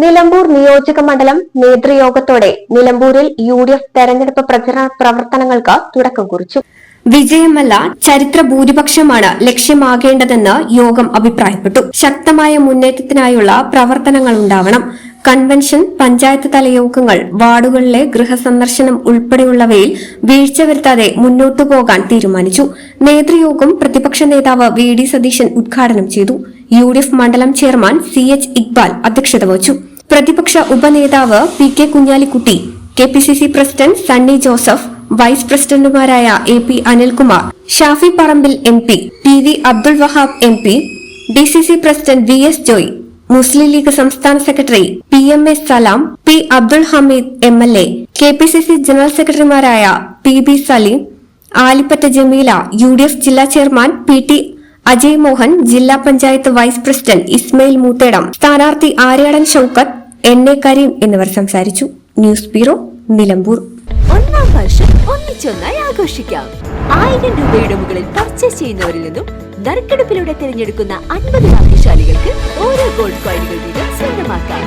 നിലമ്പൂർ നിയോജക മണ്ഡലം നേതൃയോഗത്തോടെ നിലമ്പൂരിൽ യു ഡി എഫ് തെരഞ്ഞെടുപ്പ് പ്രചരണ പ്രവർത്തനങ്ങൾക്ക് തുടക്കം കുറിച്ചു. വിജയമല്ല ചരിത്ര ഭൂരിപക്ഷമാണ് ലക്ഷ്യമാകേണ്ടതെന്ന് യോഗം അഭിപ്രായപ്പെട്ടു. ശക്തമായ മുന്നേറ്റത്തിനായുള്ള പ്രവർത്തനങ്ങൾ ഉണ്ടാവണം. കൺവെൻഷൻ പഞ്ചായത്ത് തല യോഗങ്ങൾ വാർഡുകളിലെ ഗൃഹസന്ദർശനം ഉൾപ്പെടെയുള്ളവയിൽ വീഴ്ച വരുത്താതെ മുന്നോട്ടു പോകാൻ തീരുമാനിച്ചു. നേതൃയോഗം പ്രതിപക്ഷ നേതാവ് വി ഡി സതീശൻ ഉദ്ഘാടനം ചെയ്തു. യു ഡി എഫ് മണ്ഡലം ചെയർമാൻ സി എച്ച് ഇക്ബാൽ അധ്യക്ഷത വഹിച്ചു. പ്രതിപക്ഷ ഉപനേതാവ് P K Kunhalikutty K P C C president Sunny Joseph vice പ്രസിഡന്റുമാരായ A P Anilkumar Shafi Parambil M P T V Abdul Wahab M P D C C president V S Joy Muslim League സംസ്ഥാന secretary P M S Salam P Abdul Hameed M L A K P C C general സെക്രട്ടറിമാരായ P B Saleem Alipatta Jameela U D F ജില്ലാ chairman P T Ajay Mohan ജില്ലാ panchayat vice president Ismail Moothedam സ്ഥാനാർത്ഥി Aryadan Shoukath N A Kareem എന്നിവർ സംസാരിച്ചു. News bureau Nilambur. ഒന്നാം വർഷം ഒന്നിച്ചൊന്നായി ആഘോഷിക്കാം. ആയിരം രൂപയുടെ മുകളിൽ പർച്ചേസ് ചെയ്യുന്നവരിൽ നിന്നും നറുക്കെടുപ്പിലൂടെ തിരഞ്ഞെടുക്കുന്ന അൻപത് ഭാഗ്യശാലികൾക്ക് ഓരോ ഗോൾഡ് കോയിനുകൾ വീതം സ്വന്തമാക്കാം.